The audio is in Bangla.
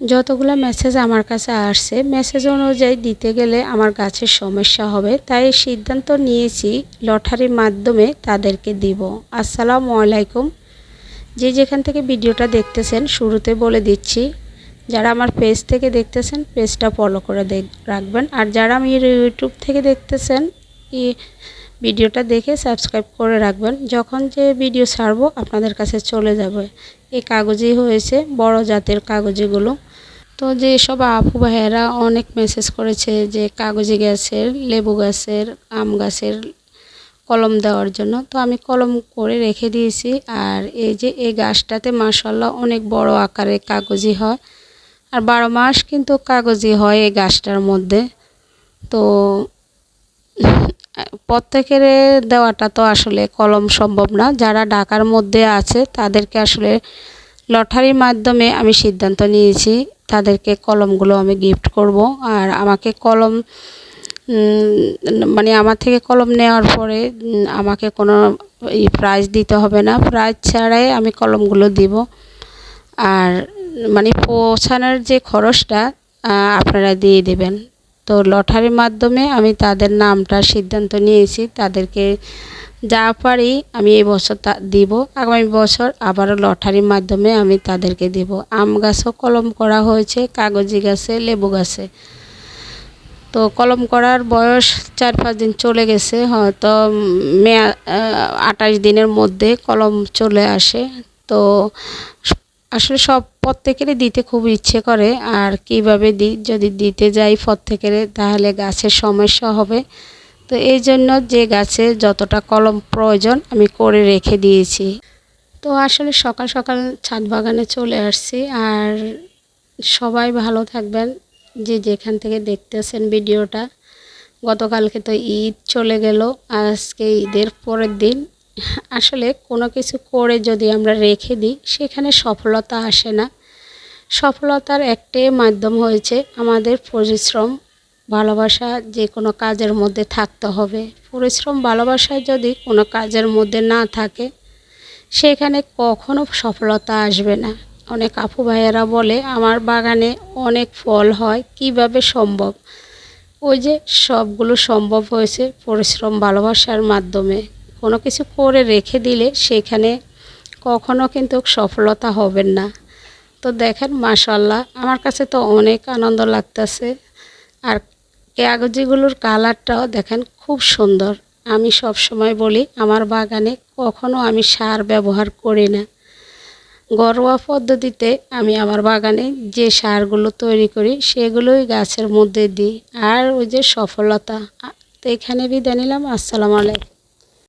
যতগুলো মেসেজ আমার কাছে আসছে মেসেজ অনুযায়ী দিতে গেলে আমার গাছের সমস্যা হবে, তাই সিদ্ধান্ত নিয়েছি লটারির মাধ্যমে তাদেরকে দিব। আসসালামু আলাইকুম। যে যেখান থেকে ভিডিওটা দেখতেছেন, শুরুতে বলে দিচ্ছি, যারা আমার পেজ থেকে দেখতেছেন পেজটা ফলো করে রাখবেন। আর যারা আমি ইউটিউব থেকে দেখতেছেন ভিডিওটা দেখে সাবস্ক্রাইব করে রাখবেন। যখন যে ভিডিও ছাড়বো, আপনাদের কাছে চলে যাবে। এই কাগজই হয়েছে বড় জাতের কাগজিগুলো। তো যে সব আপু ভাইয়েরা অনেক মেসেজ করেছে যে কাগজি গাছের, লেবু গাছের, আম গাছের কলম দেওয়ার জন্য। তো আমি কলম করে রেখে দিয়েছি। আর এই যে এই গাছটাতে মাসাল্লাহ অনেক বড় আকারে কাগজি হয়। আর বারো মাস কিন্তু কাগজি হয় এই গাছটার মধ্যে। তো প্রত্যেকের দেওয়াটা তো আসলে কলম সম্ভব না। যারা ঢাকার মধ্যে আছে, তাদেরকে আসলে লটারির মাধ্যমে আমি সিদ্ধান্ত নিয়েছি, তাদেরকে কলমগুলো আমি গিফট করব। আর আমাকে কলম মানে আমার থেকে কলম নেওয়ার পরে আমাকে কোনো প্রাইজ দিতে হবে না। প্রাইজ ছাড়াই আমি কলমগুলো দিব। আর মানে পৌঁছানোর যে খরচটা আপনারা দিয়ে দেবেন। তো লটারির মাধ্যমে আমি তাদের নামটা সিদ্ধান্ত নিয়েছি। তাদেরকে যা পারি আমি এই বছর তা দিব। আগামী বছর আবারও লটারির মাধ্যমে আমি তাদেরকে দিব। আম গাছও কলম করা হয়েছে, কাগজি গাছে, লেবু গাছে। তো কলম করার বয়স চার পাঁচ দিন চলে গেছে, হয়তো মে আঠাশ দিনের মধ্যে কলম চলে আসে। তো আসলে সব প্রত্যেকেরই দিতে খুব ইচ্ছে করে। আর কীভাবে দিই যদি দিতে যাই প্রত্যেকের তাহলে গাছের সমস্যা হবে। তো এই জন্য যে গাছে যতটা কলম প্রয়োজন, আমি করে রেখে দিয়েছি। তো আসলে সকাল সকাল ছাদ বাগানে চলে আসছি। আর সবাই ভালো থাকবেন। যে যেখান থেকে দেখতেছেন ভিডিওটা, গতকালকে তো ঈদ চলে গেল। আজকে ঈদের পরের দিন আসলে কোনো কিছু করে যদি আমরা রেখে দিই, সেখানে সফলতা আসে না। সফলতার একটাই মাধ্যম হয়েছে আমাদের পরিশ্রম, ভালোবাসা যে কোনো কাজের মধ্যে থাকতে হবে। পরিশ্রম, ভালোবাসা যদি কোনো কাজের মধ্যে না থাকে, সেখানে কখনো সফলতা আসবে না। অনেক আপু ভাইয়েরা বলে, আমার বাগানে অনেক ফল হয়, কীভাবে সম্ভব? ওই যে সবগুলো সম্ভব হয়েছে পরিশ্রম, ভালোবাসার মাধ্যমে। কোনো কিছু করে রেখে দিলে সেখানে কখনো কিন্তু সফলতা হবেন না। তো দেখেন মাশাল্লাহ আমার কাছে তো অনেক আনন্দ লাগতেছে। আর কাগজিগুলোর কালারটাও দেখেন খুব সুন্দর। আমি সব সময় বলি, আমার বাগানে কখনো আমি সার ব্যবহার করি না। ঘরোয়া পদ্ধতিতে আমি আমার বাগানে যে সারগুলো তৈরি করি, সেগুলোই গাছের মধ্যে দিই। আর ওই যে সফলতা তো এখানে বিদায় নিলাম। আসসালামু আলাইকুম।